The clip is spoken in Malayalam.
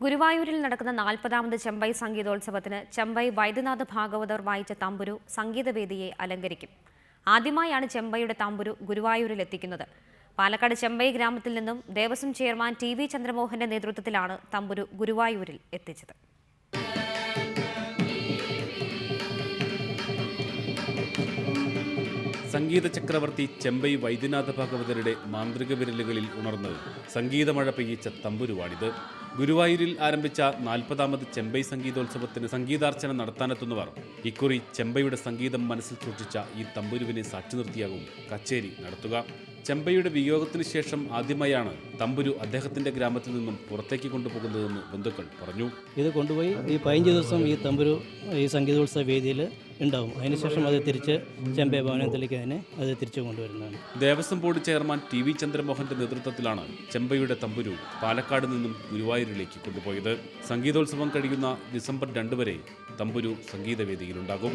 ഗുരുവായൂരിൽ നടക്കുന്ന നാൽപ്പതാമത് ചെമ്പൈ സംഗീതോത്സവത്തിന് ചെമ്പൈ വൈദ്യനാഥ ഭാഗവതർ വായിച്ച തമ്പുരു സംഗീതവേദിയെ അലങ്കരിക്കും. ആദ്യമായാണ് ചെമ്പൈയുടെ തമ്പുരു ഗുരുവായൂരിൽ എത്തിക്കുന്നത്. പാലക്കാട് ചെമ്പൈ ഗ്രാമത്തിൽ നിന്നും ദേവസ്വം ചെയർമാൻ ടി വി ചന്ദ്രമോഹന്റെ നേതൃത്വത്തിലാണ് തമ്പുരു ഗുരുവായൂരിൽ എത്തിച്ചത്. സംഗീത ചക്രവർത്തി ചെമ്പൈ വൈദ്യനാഥ ഭാഗവതരുടെ മാന്ത്രിക വിരലുകളിൽ ഉണർന്ന് സംഗീതമഴ പെയ്യിച്ച തമ്പുരുവാണിത്. ഗുരുവായൂരിൽ ആരംഭിച്ച നാൽപ്പതാമത് ചെമ്പൈ സംഗീതോത്സവത്തിന് സംഗീതാർച്ചന നടത്താനെത്തുന്നവർ ഇക്കുറി ചെമ്പൈയുടെ സംഗീതം മനസ്സിൽ സൂക്ഷിച്ച ഈ തമ്പുരുവിനെ സാക്ഷി നിർത്തിയാകും കച്ചേരി നടത്തുക. ചെമ്പൈയുടെ വിയോഗത്തിന് ശേഷം ആദ്യമായാണ് തമ്പുരു അദ്ദേഹത്തിന്റെ ഗ്രാമത്തിൽ നിന്നും പുറത്തേക്ക് കൊണ്ടുപോകുന്നതെന്ന് ബന്ധുക്കൾ പറഞ്ഞു. ഇത് കൊണ്ടുപോയി ഈ പതിനഞ്ച് ദിവസം ഈ തമ്പുരു ഈ സംഗീതോത്സവ വേദിയിൽ ഉണ്ടാവും. അതിനുശേഷം അത് തിരിച്ച് ചെമ്പൈ ഭവനത്തിലേക്ക് തന്നെ അത് തിരിച്ചു കൊണ്ടുവരുന്നതാണ്. Devaswom board chairman T V ചന്ദ്രമോഹന്റെ നേതൃത്വത്തിലാണ് ചെമ്പയുടെ തമ്പുരു പാലക്കാട് നിന്നും ഗുരുവായൂരിലേക്ക് കൊണ്ടുപോയത്. സംഗീതോത്സവം കഴിയുന്ന ഡിസംബർ രണ്ട് വരെ തമ്പുരു സംഗീതവേദിയിലുണ്ടാകും.